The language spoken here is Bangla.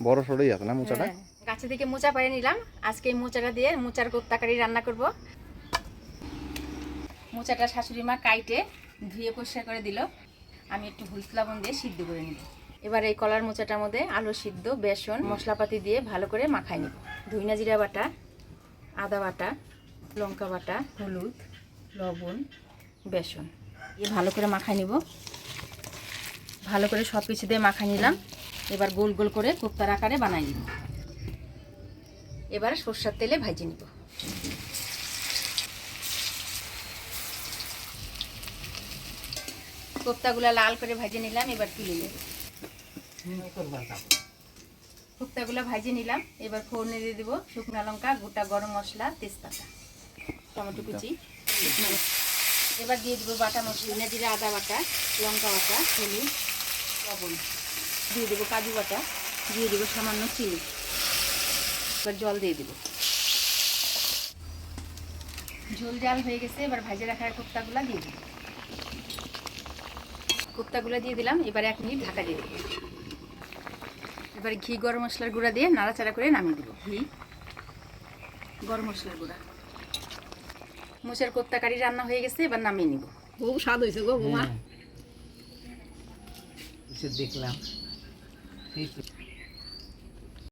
বড় সড়ই আছে না মোচাটা? হ্যাঁ, গাছে থেকে মোচা পাড়ে নিলাম। আজকে এই মোচাটা দিয়ে মোচার কোপ্তাকারি রান্না করব। মোচাটা শাশুড়ি মা কাইটে ধুয়ে পরিষ্কার করে দিল। আমি একটু হলুদ লবণ দিয়ে সিদ্ধ করে নিব। এবার এই কলার মোচাটার মধ্যে আলু সিদ্ধ বেসন মশলাপাতি দিয়ে ভালো করে মাখাই নিব। ধুইনা জিরা বাটা আদা বাটা লঙ্কা বাটা হলুদ লবণ বেসন। দিয়ে ভালো করে মাখাই নিব। ভালো করে সব কিছু দিয়ে মাখাই নিলাম। এবার গোল গোল করে কোপ্তার আকারে বানাই নিব। এবার সর্ষার তেলে ভাজি নিব। কোপ্তাগুলো লাল করে ভাজে নিলাম, এবার তুলে নেব। কোপ্তাগুলো ভাজে নিলাম, এবার ফোড়নে দিয়ে দেবো শুকনো লঙ্কা, গোটা গরম মশলা, তেজপাতা, টমেটো কুচি। এবার দিয়ে দেবো বাটা মশলা জিরা, আদা বাটা, লঙ্কা বাটা, হলুদ, লবণ। দিয়ে দেবো কাজু বাটা দিয়ে দেবো সামান্য চিনি। এবার জল দিয়ে দেবো। ঝোল জাল হয়ে গেছে এবার ভাজে রাখা কোপ্তাগুলো দিয়ে দেবো। কোপ্তাগুলো দিয়ে দিলাম এবার এক মিনিট ঢাকা দিয়ে দেবো। এবার ঘি গরম মশলার গুঁড়া দিয়ে নাড়াচাড়া করে নামিয়ে দেবো। ঘি গরম মশলার গুঁড়া। মোচার কোপ্তা কারি রান্না হয়ে গেছে এবার নামিয়ে নিব। খুব স্বাদ হয়েছে গো বৌমা। দেখলাম। Peace.